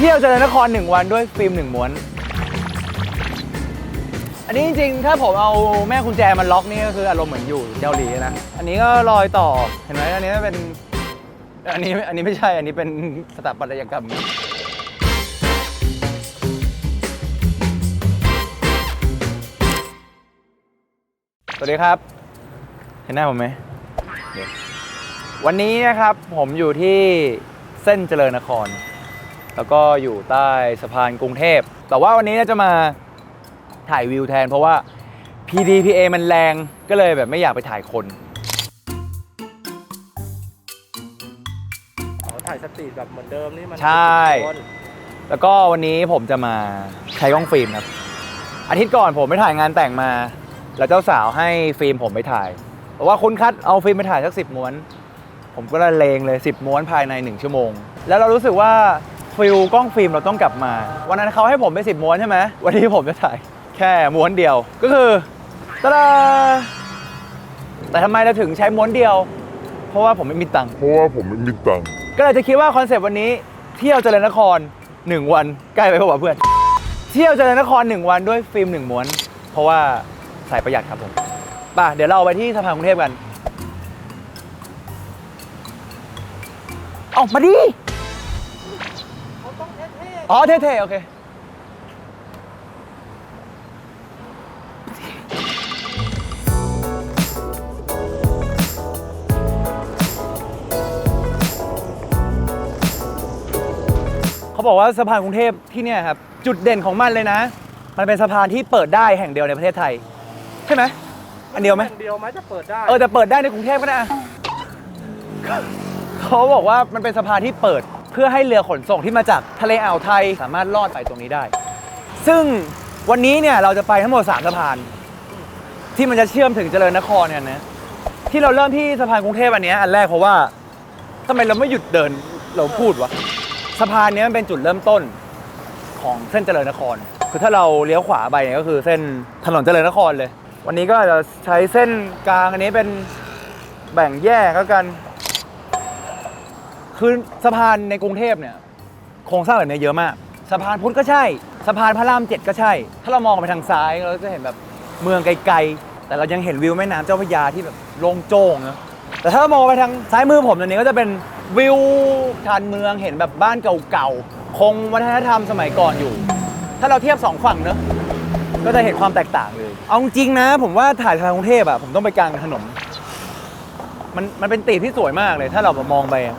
เที่ยวเจริญนครหนึ่งวันด้วยฟิล์มหนึ่งม้วน อันนี้จริงๆ ถ้าผมเอาแม่กุญแจมันล็อกนี่ก็คืออารมณ์เหมือนอยู่เกาหลีนะ อันนี้ก็รอยต่อ เห็นไหมอันนี้เป็น อันนี้อันนี้ไม่ใช่ อันนี้เป็นสถาปัตยกรรมสวัสดีครับ เห็นหน้าผมไหมววันนี้นะครับผมอยู่ที่เส้นเจริญนคร แล้วก็อยู่ใต้สะพานกรุงเทพ แต่ว่าวันนี้เนี่ยจะมาถ่ายวิวแทน เพราะว่า PDPA มันแรงก็เลยแบบไม่อยากไปถ่ายคนอ๋อถ่ายสตรีทแบบเหมือนเดิมนี่มันใช่เป็นจุดโดนแล้วก็วันนี้ผมจะมาใช้กล้องฟิล์มครับ อาทิตย์ก่อนผมไปถ่ายงานแต่งมา แล้วเจ้าสาวให้ฟิล์มผมไปถ่ายบอกว่าคุณคัดเอาฟิล์มไปถ่ายสักสิบม้วน ผมก็ละเลงเลย10ม้วนภายใน1ชั่วโมง แล้วเรารู้สึกว่า ฟิลกล้องฟิล์มเราต้องกลับมา วันนั้นเขาให้ผมไป10ม้วนใช่ไหมวันนี้ผมจะถ่ายแค่ม้วนเดียวก็คือตะดาแต่ทำไมเราถึงใช้ม้วนเดียว เพราะว่าผมไม่มีตังค์เพราะว่าผมไม่มีตังค์ก็เลยจะคิดว่าคอนเซปต์วันนี้เที่ยวเจริญนคร 1 วันใกล้ไปปะวะเพื่อน เที่ยวเจริญนคร 1 วันด้วยฟิล์ม1ม้วน เพราะว่าใส่ประหยัดครับผมป่ะเดี๋ยวเราไปที่สะพานกรุงเทพกัน เอามาดิ อ๋อเท่ๆ โอเค เขาบอกว่าสะพานกรุงเทพที่เนี่ยครับ จุดเด่นของมันเลยนะ มันเป็นสะพานที่เปิดได้แห่งเดียวในประเทศไทย ใช่ไหมอันเดียวไหม แห่งเดียวไหมจะเปิดได้ เออแต่เปิดได้ในกรุงเทพก็ได้อะเขาบอกว่ามันเป็นสะพานที่เปิด เพื่อให้เรือขนส่งที่มาจากทะเลอ่าวไทยสามารถลอดไปตรงนี้ได้ ซึ่งวันนี้เนี่ยเราจะไปทั้งหมด3สะพาน ที่มันจะเชื่อมถึงเจริญนครเนี่ยนะที่เราเริ่มที่สะพานกรุงเทพอันนี้อันแรกเพราะว่าทำไมเราไม่หยุดเดินเราพูดวะสะพานนี้มันเป็นจุดเริ่มต้นของเส้นเจริญนคร คือถ้าเราเลี้ยวขวาไปเนี่ยก็คือเส้นถนนเจริญนครเลย วันนี้ก็จะใช้เส้นกลางอันนี้เป็นแบ่งแยกแล้วกัน คือสะพานในกรุงเทพเนี่ยโครงสร้างแบบนี้เยอะมาก สะพานพุทธก็ใช่ สะพานพระรามเจ็ดก็ใช่ ถ้าเรามองไปทางซ้ายเราจะเห็นแบบเมืองไกลๆ แต่เรายังเห็นวิวแม่น้ำเจ้าพระยาที่แบบโล่งโจ้งนะ แต่ถ้าเรามองไปทางซ้ายมือผมตรงนี้ก็จะเป็นวิวชานเมืองเห็นแบบบ้านเก่าๆ คงวัฒนธรรมสมัยก่อนอยู่ ถ้าเราเทียบสองฝั่งเนอะก็จะเห็นความแตกต่างเลย เอาจริงนะ ผมว่าถ่ายทางกรุงเทพอะผมต้องไปกลางถนน มันมันเป็นตีที่สวยมากเลย ถ้าเรามองไปอะ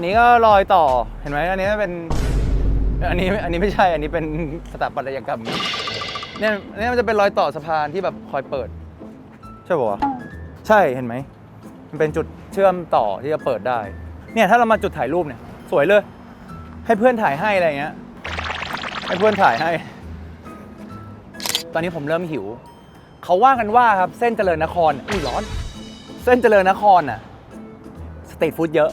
นนี้ก็รอยต่อเห็นไหมอันนี้เป็นอันนี้อันนี้ไม่ใช่อันนี้เป็นสถาปัตยกรรมเนี่ยอันนี้มันจะเป็นรอยต่อสะพานที่แบบคอยเปิด ใช่ป่าวะใช่เห็นไหมมันเป็นจุดเชื่อมต่อที่จะเปิดได้ เนี่ยถ้าเรามาจุดถ่ายรูปเนี่ย สวยเลย ให้เพื่อนถ่ายให้อะไรเงี้ยให้เพื่อนถ่ายให้ ตอนนี้ผมเริ่มหิว เขาว่ากันว่าครับเส้นเจริญนครอุ้ยร้อน เส้นเจริญนครน่ะสตรีทฟู้ดเยอะ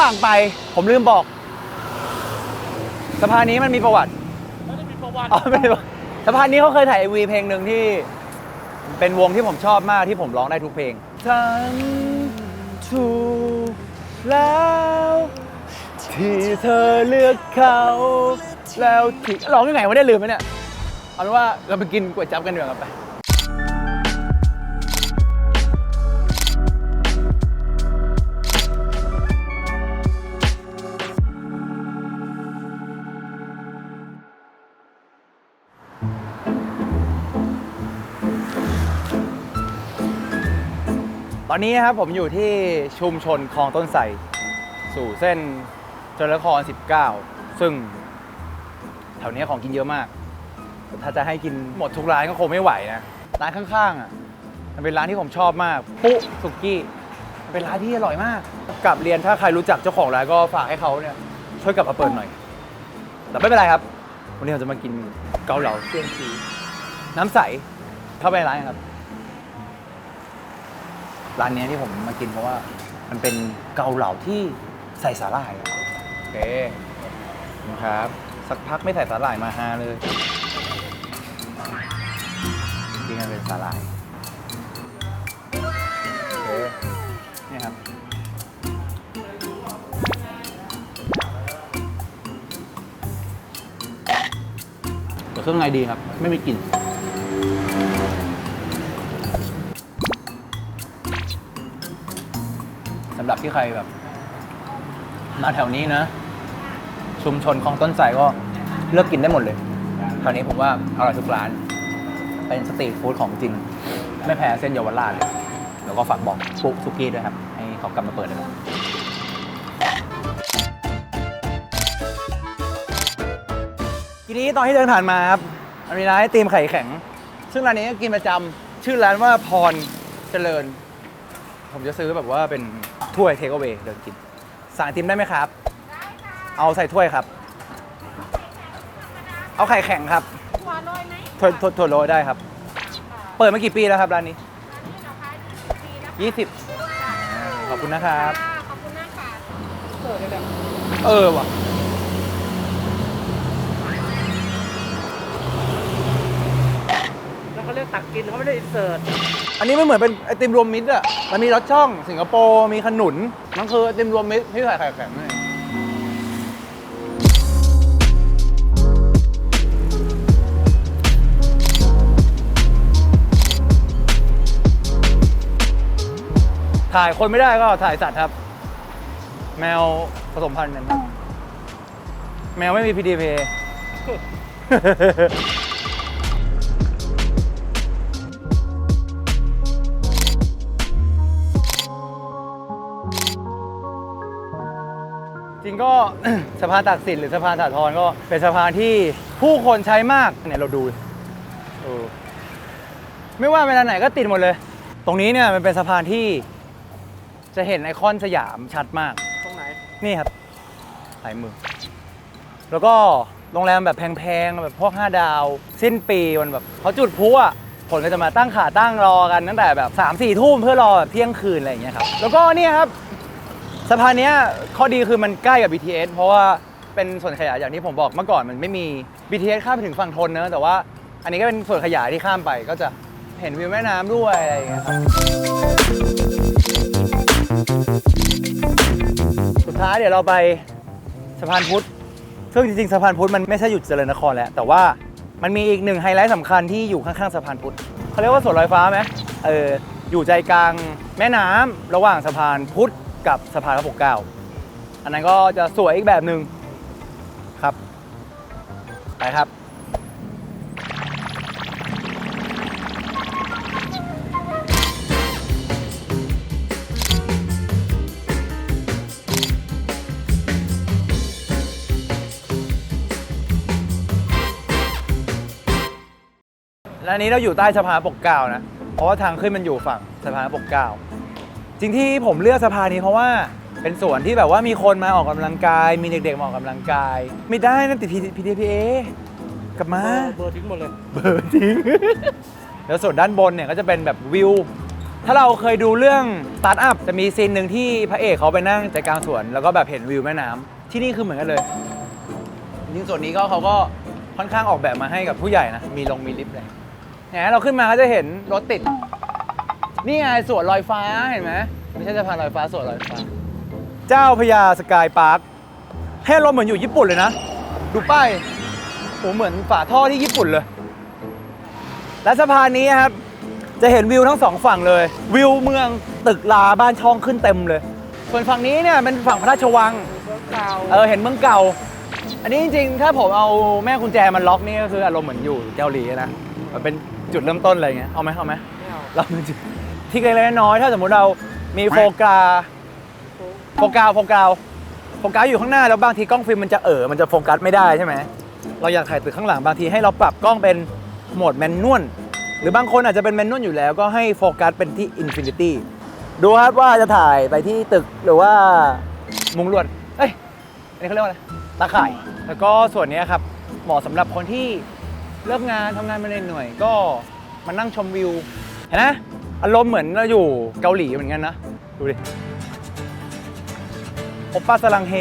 ว่างไปผมลืมบอกสะพานนี้มันมีประวัติไม่ได้มีประวัติอ๋อไม่ได้บอกสะพานนี้เขาเคยถ่ายวีเพลงหนึ่งที่ เป็นวงที่ผมชอบมากที่ผมร้องได้ทุกเพลงทำถูกแล้ว ที่เธอเลือกเขาแล้วที่ร้องยังไงไม่ได้ลืมไหมเนี่ยเอาเป็นว่าเราไปกินก๋วยจั๊บกันดีกว่าครับไป ตอนนี้นะครับผมอยู่ที่ชุมชนคลองต้นไทรสู่เส้นเจริญนคร 19 ซึ่งแถวนี้ของกินเยอะมาก ถ้าจะให้กินหมดทุกร้านก็คงไม่ไหวนะ ร้านข้างๆอะ มันเป็นร้านที่ผมชอบมาก ปุ๊สุกี้ เป็นร้านที่อร่อยมาก กลับเรียนถ้าใครรู้จักเจ้าของร้านก็ฝากให้เขาเนี่ยช่วยกลับมาเปิดหน่อย แต่ไม่เป็นไรครับ วันนี้เราจะมากินเกาเหลาเซียนซีน้ำใส เข้าไปร้านครับ ร้านเนี้ยที่ผมมากินเพราะว่า มันเป็นเกาเหลาที่ใส่สาหร่ายอะเคขอบคุณครับ สักพักไม่ใส่สาหร่ายมาฮาเลยจริงๆมันเป็นสาหร่ายโอเคนี่ครับ แต่เครื่องในดีครับ ไม่มีกลิ่น ที่ใครแบบ มาแถวนี้นะ ชุมชนคลองต้นไทรก็เลือกกินได้หมดเลยคราวนี้ผมว่าอร่อยทุกร้าน เป็นสตรีทฟู้ดของจริง ไม่แพ้เส้นเยาวราชเลย แล้วก็ฝากบอกปุ๊กซุกี้ด้วยครับ ให้เขากลับมาเปิดเลยครับทีนี้ตอนที่เดินผ่านมาครับมีร้านไอติมไข่แข็ง ซึ่งร้านนี้ก็กินประจำชื่อร้านว่าพรเจริญ ผมจะซื้อแบบว่าเป็น ถ้วยเทคเอา a y เดินกิน สั่งไอติมได้ไหมครับเอาใส่ถ้วยครับ เอาไข่แข็งครับหัวโรยไหมถั่วถั่วถั่วโรยได้ครับเปิดมากี่ปีแล้วครับร้านนี้นี่เหรอคะดีนะ20 ขอบคุณนะครับ ค่ะขอบคุณมากค่ะเสิร์ฟเลยเนี่ยเออว่ะ แล้วเขาเรียกตักกินเขาไม่ได้อินเสิร์ต อันนี้ไมันเหมือนเป็นไอติมรวมมิตรอะมันมีรสช่องสิงคโปร์มีขนุนมันคือไอติมรวมมิตรที่ใส่ไข่แข็งนี่นเองถ่ายคนไม่ได้ก็ถ่ายสัตว์ครับ แมวผสมพันธุ์กันครับ แมวไม่มี PDP จริงก็ สะพานตากสินหรือสะพานถาทรก็เป็นสะพานที่ผู้คนใช้มากเนี่ยเราดูเออไม่ว่าเวลาไหนก็ติดหมดเลย ตรงนี้เนี่ยมันเป็นสะพานที่จะเห็นไอคอนสยามชัดมาก ตรงไหน นี่ครับสายมือ แล้วก็โรงแรมแบบแพงๆแบบพวก5ดาว สิ้นปีมันแบบเขาจุดพลุอะคนก็จะมาตั้งขาตั้งรอกันตั้งแต่แบบ3ามสี่ทุ่มเพื่อรอแบบเที่ยงคืนอะไรอย่างเงี้ยครับ แล้วก็เนี่ยครับ สะพานเนี้ยข้อดีคือมันใกล้กับ BTS เพราะว่าเป็นส่วนขยายอย่างที่ผมบอกเมื่อก่อนมันไม่มี BTS ข้ามไปถึงฝั่งทนเนอะแต่ว่าอันนี้ก็เป็นส่วนขยายที่ข้ามไปก็จะเห็นวิวแม่น้ำด้วยอะไรอย่างเงี้ยครับสุดท้ายเดี๋ยวเราไปสะพานพุทธซึ่งจริงๆสะพานพุทธมันไม่ใช่อยู่เจริญนครแหล้วแต่ว่ามันมีอีกหนึ่งไฮไลท์สำคัญที่อยู่ข้างๆสะพานพุทธเขาเรียกว่าสวนลอยฟ้าไหมเอออยู่ใจกลางแม่น้ำระหว่างสะพานพุทธ กับสะพานพระปกเกล้าอันนั้นก็จะสวยอีกแบบหนึ่งครับ ไปครับ และอันนี้เราอยู่ใต้สะพานปกเกล้านะ เพราะว่าทางขึ้นมันอยู่ฝั่งสะพานปกเกล้า จริงที่ผมเลือกสะพานนี้เพราะว่าเป็นสวนที่แบบว่ามีคนมาออกกำลังกาย มีเด็กๆมาออกกำลังกาย ไม่ได้นั่นติด PDPA กลับมาเบอร์ทิ้งหมดเลยเบอร์จริงแล้วส่วนด้านบนเนี่ยก็จะเป็นแบบวิวถ้าเราเคยดูเรื่องสตาร์ทอัพจะมีซีนหนึ่งที่พระเอกเขาไปนั่งใจกลางสวนแล้วก็แบบเห็นวิวแม่น้ำที่นี่คือเหมือนกันเลยจริงๆส่วนนี้ก็เขาก็ค่อนข้างออกแบบมาให้กับผู้ใหญ่นะมีลงมีลิฟต์เลยเนี่ยเราขึ้นมาก็จะเห็นรถติด นี่ไงสวนลอยฟ้าเห็นไหมไม่ใช่สะพานลอยฟ้าสวนลอยฟ้า เจ้าพญาสกายพาร์คให้เราเหมือนอยู่ญี่ปุ่นเลยนะ ดูป้ายโหเหมือนฝาท่อที่ญี่ปุ่นเลย และสะพานนี้ครับ จะเห็นวิวทั้งสองฝั่งเลย วิวเมืองตึกลาบ้านช่องขึ้นเต็มเลย ส่วนฝั่งนี้เนี่ยเป็นฝั่งพระราชวังเบอร์เก่าเออเห็นเมืองเก่า อันนี้จริงๆ ถ้าผมเอาแม่กุญแจมันล็อกนี่ก็คืออารมณ์เหมือนอยู่เกาหลีนะมันเป็นจุดเริ่มต้นอะไรเงี้ยเอาไหมเอาไหมไม่เอาเราเป็นจุด ที่เล็กๆน้อยๆถ้าสมมุติเรามีโฟกราโฟกราโฟกราโฟกัสอยู่ข้างหน้าแล้วบางทีกล้องฟิล์มมันจะเออมันจะโฟกัสไม่ได้ใช่ไหมเราอยากถ่ายตึกข้างหลังบางทีให้เราปรับกล้องเป็นโหมดแมนนวลหรือบางคนอาจจะเป็นแมนนวลอยู่แล้วก็ให้โฟกัสเป็นที่อินฟินิตี้ดูครับว่าจะถ่ายไปที่ตึกหรือว่ามุงลวดเอ้ยอันนี้เขาเรียกว่าอะไรตาข่าย แล้วก็ส่วนเนี้ยครับเหมาะสำหรับคนที่เลิกงานทำงานมาเหนื่อยๆก็มานั่งชมวิวเห็นไหม อารมณ์เหมือนเราอยู่เกาหลีเหมือนกันนะ ดูดิโอปป้าสลังเฮ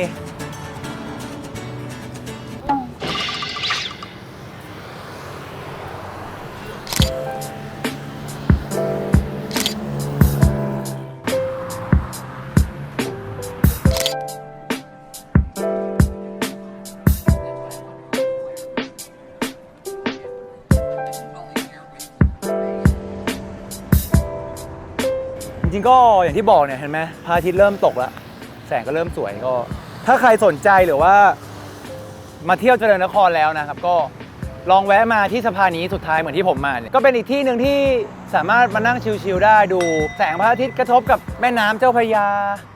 จริงก็อย่างที่บอกเนี่ยเห็นไหมพระอาทิตย์เริ่มตกแล้ว แสงก็เริ่มสวยก็ ถ้าใครสนใจหรือว่า มาเที่ยวเจริญนครแล้วนะครับ ก็ลองแวะมาที่สะพานนี้สุดท้ายเหมือนที่ผมมาเนี่ยก็เป็นอีกที่หนึ่งที่สามารถมานั่งชิลๆได้ดูแสงพระอาทิตย์กระทบกับแม่น้ำเจ้าพระยา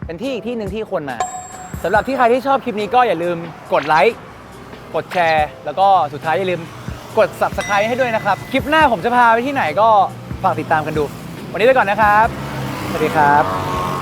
เป็นที่อีกที่หนึ่งที่ควรมาสำหรับที่ใครที่ชอบคลิปนี้ก็อย่าลืมกดไลค์กดแชร์ แล้วก็สุดท้ายอย่าลืมกด subscribe ให้ด้วยนะครับ คลิปหน้าผมจะพาไปที่ไหนก็ฝากติดตามกันดู วันนี้ไปก่อนนะครับ สวัสดีครับ